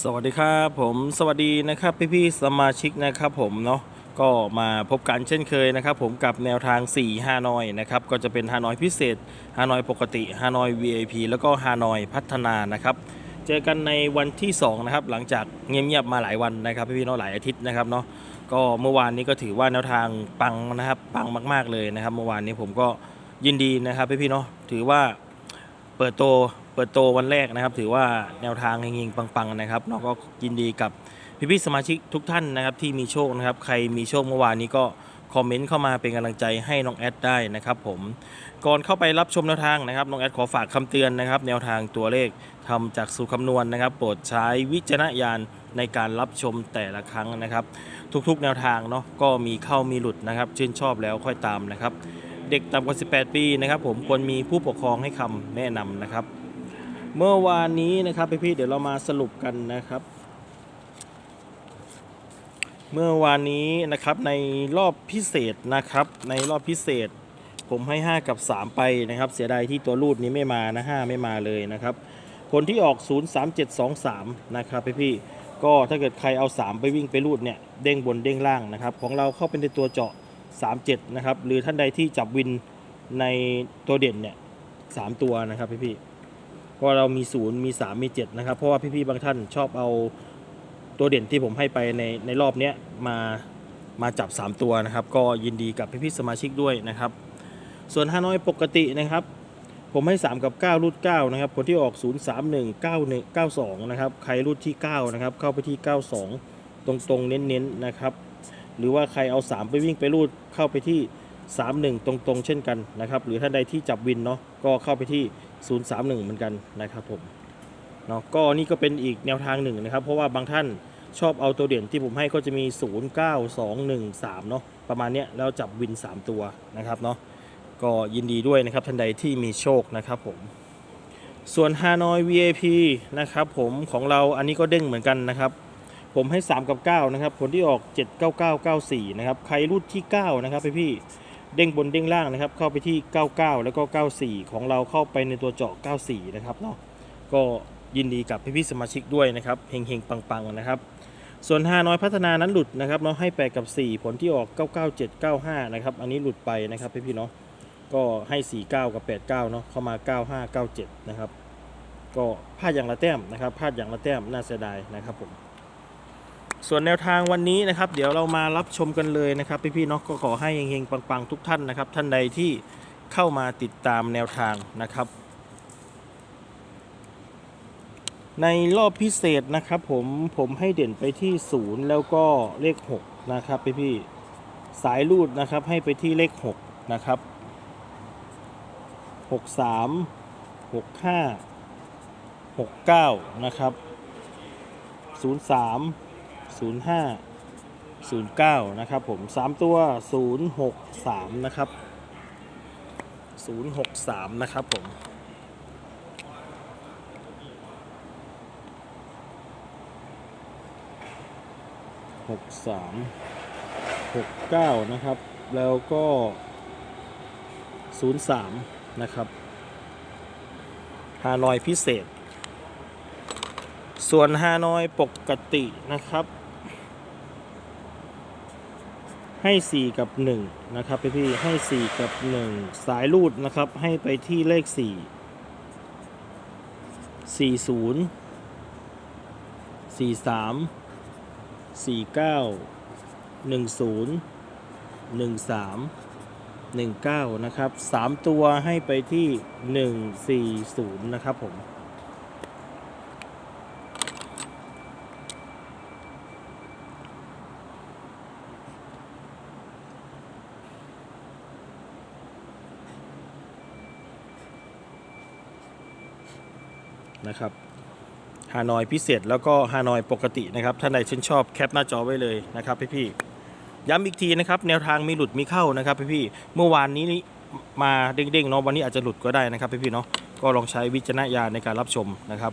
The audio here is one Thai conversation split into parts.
สวัสดีครับผมสวัสดีนะครับพี่พี่ๆสมาชิกนะครับผมเนาะก็มาพบกันเช่นเคยนะครับ ผมกับแนวทาง 4 ฮานอยนะครับก็จะเป็นฮานอยพิเศษฮานอยปกติฮานอย VIP แล้วก็ฮานอยพัฒนานะครับเจอกันในวันที่2นะครับหลังจากเงียบๆมาหลายวันนะครับพี่พี่ๆเนาะหลายอาทิตย์นะครับเนาะก็เมื่อวานนี้ก็ถือว่าแนวทางปังนะครับปังมาก ๆเลยนะครับ เมื่อวานนี้ผมก็ยินดีนะครับพี่พี่ๆเนาะถือว่าเปิดโต เปิดโตวันแรกนะครับ ถือว่าแนวทางเฮงๆปังๆนะครับเนาะก็ยินดีกับพี่ๆสมาชิกทุกท่านนะครับ ที่มีโชคนะครับ ใครมีโชคเมื่อวานนี้ก็คอมเมนต์เข้ามาเป็นกำลังใจให้น้องแอดได้นะครับผมก่อนเข้าไปรับชมแนวทางนะครับน้องแอดขอฝากคำเตือนนะครับ แนวทางตัวเลขทำจากสูตรคำนวณนะครับ โปรดใช้วิจารณญาณในการรับชมแต่ละครั้งนะครับ ทุกๆแนวทางเนาะก็มีเข้ามีหลุดนะครับ ชื่นชอบแล้วค่อยตามนะครับ เด็กต่ำกว่า 18 ปีนะครับ ผมควรมีผู้ปกครองให้คำแนะนำนะครับ เมื่อวานนี้นะครับพี่ๆเดี๋ยวเรามาสรุปกันนะครับ เมื่อวานนี้นะครับในรอบพิเศษนะครับ ในรอบพิเศษ ผมให้ 5 กับ 3 ไปนะครับ เสียดายที่ตัวรูดนี้ไม่มานะ5ไม่มาเลยนะครับ ผลที่ออก 03723 นะครับพี่ๆก็ถ้าเกิดใครเอา 3 ไปวิ่งไปรูดเนี่ยเด้งบนเด้งล่างนะครับ ของเราเข้าเป็นในตัวเจาะ 37 นะครับ หรือท่านใดที่จับวินในตัวเด่นเนี่ยสามตัวนะครับพี่ๆเพ ราะเรามี 0 มี 3 มี 7 นะครับ เพราะว่าพี่ๆบางท่านชอบเอาตัวเด่นที่ผมให้ไปในในรอบเนี้ยมามาจับ 3 ตัวนะครับ ก็ยินดีกับพี่ๆสมาชิกด้วยนะครับ ส่วนฮานอยปกตินะครับ ผมให้ 3 กับ 9 รูด 9 นะครับผลที่ออก 0 3 1 9 1 9 2 นะครับ ใครรูดที่ 9 นะครับ เข้าไปที่ 92 ตรงๆ เน้นๆนะครับ หรือว่าใครเอา 3 ไปวิ่งไปรูดเข้าไปที่ 31 ตรงๆ เช่นกันนะครับ หรือท่านใดที่จับวินเนาะก็เข้าไปที่ 031 เหมือนกันนะครับผมเนาะก็นี่ก็เป็นอีกแนวทางหนึ่งนะครับ เพราะว่าบางท่านชอบเอาตัวเด่นที่ผมให้ก็จะมี 0 9 2 1 3เนาะประมาณเนี้ยแล้วจับวิน 3 ตัวนะครับเนาะก็ยินดีด้วยนะครับท่านใดที่มีโชคนะครับผมส่วนฮานอย VIP นะครับผมของเราอันนี้ก็เด้งเหมือนกันนะครับ ผมให้ 3 กับ 9 นะครับ ผลที่ออก 79994 นะครับ ใครรูดที่ 9 นะครับพี่พี่ เด้งบนเด้งล่างนะครับ เข้าไปที่ 99 แล้วก็ 94 ของเราเข้าไปในตัวเจาะ 94 นะครับเนาะก็ยินดีกับพี่พี่ๆสมาชิกด้วยนะครับเฮงเฮงๆปังๆนะครับ ส่วน5น้อยพัฒนานั้นหลุดนะครับเนาะให้ 8 กับ 4 ผลที่ออก 99795 นะครับ อันนี้หลุดไปนะครับพี่พี่ๆเนาะก็ให้ 49 กับ 89 เนาะเข้ามา 9597 นะครับ ก็พลาดอย่างละแต้มนะครับพลาดอย่างละแต้มน่าเสียดายนะครับผม ส่วนแนวทางวันนี้นะครับ เดี๋ยวเรามารับชมกันเลยนะครับ พี่ๆเนาะก็ขอให้เฮงๆปังๆทุกท่านนะครับ ท่านใดที่เข้ามาติดตามแนวทางนะครับ ในรอบพิเศษนะครับ ผมผมให้เด่นไปที่ศูนย์แล้วก็เลข6นะครับพี่ๆสายรูดนะครับให้ไปที่เลข6นะครับ63 65 69นะครับ03 05 09 นะครับผม 3 ตัว 063 นะครับ 063 นะครับผม63 69นะครับ แล้วก็03นะครับฮานอยพิเศษ ส่วนฮานอยปกตินะครับ ให้ 4 กับ 1 นะครับพี่พี่ให้ 4 กับ 1 สายรูดนะครับ ให้ไปที่เลข 4 40 43 49 10 13 19 นะครับ 3 ตัวให้ไปที่ 140 นะครับผม นะครับฮานอยพิเศษแล้วก็ฮานอยปกตินะครับท่านใดชื่นชอบแคปหน้าจอไว้เลยนะครับพี่ๆย้ำอีกทีนะครับแนวทางมีหลุดมีเข้านะครับพี่ๆเมื่อวานนี้มาเด้งๆเนาะวันนี้อาจจะหลุดก็ได้นะครับพี่ๆเนาะก็ลองใช้วิจารณญาณในการรับชมนะครับ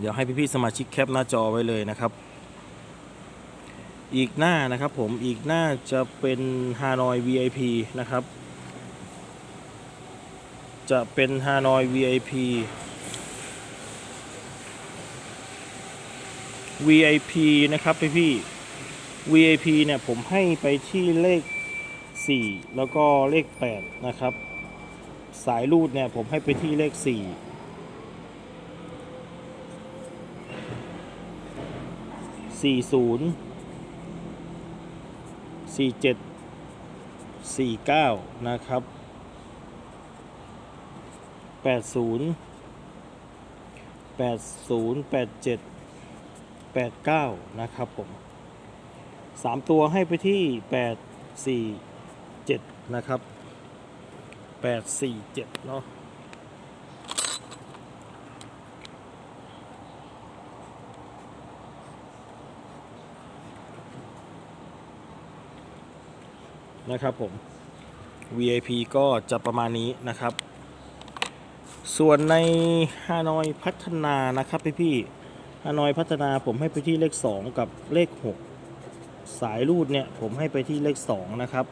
เดี๋ยวให้พี่ๆสมาชิกแคปหน้าจอไว้เลยนะครับ อีกหน้านะครับผมอีกหน้าจะเป็นฮานอย VIP นะครับ จะเป็นฮานอย VIP VIP นะครับพี่พี่ VIP เนี่ยผมให้ไปที่เลข 4 แล้วก็เลข 8 นะครับ สายรูดเนี่ยผมให้ไปที่เลข 4สี่ศูนย์สี่เจ็ดสี่เก้านะครับ แปดศูนย์แปดศูนย์แปดเจ็ดแปดเก้านะครับผมสามตัวให้ไปที่แปดสี่เจ็ดนะครับแปดสี่เจ็ดเนาะนะครับผม VIP ก็จะประมาณนี้นะครับ ส่วนในฮานอยพัฒนานะครับพี่พี่ฮานอยพัฒนาผมให้ไปที่เลข 2 กับเลข 6 สายรูดเนี่ยผมให้ไปที่เลข 2 นะครับ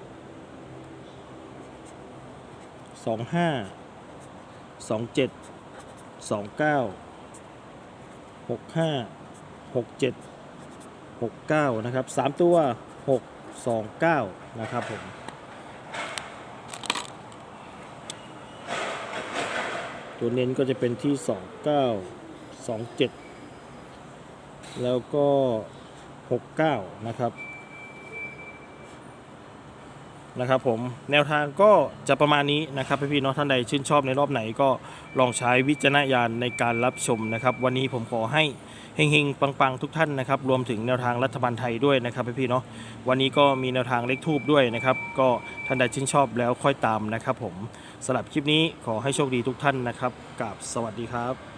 25 27 29 65 67 69 นะครับ 3 ตัว 6 2 9 นะครับผม ตัวเน้นก็จะเป็นที่ 29 27 แล้วก็ 69 นะครับ นะครับผมแนวทางก็จะประมาณนี้นะครับพี่ๆเนาะท่านใดชื่นชอบในรอบไหนก็ลองใช้วิจารณญาณในการรับชมนะครับ วันนี้ผมขอให้เฮงๆ ปังๆ ทุกท่านนะครับ รวมถึงแนวทางรัฐบาลไทยด้วยนะครับพี่ๆเนาะวันนี้ก็มีแนวทางเลขทูบด้วยนะครับ ก็ท่านใดชื่นชอบแล้วค่อยตามนะครับ ผมสำหรับคลิปนี้ขอให้โชคดีทุกท่านนะครับกับสวัสดีครับ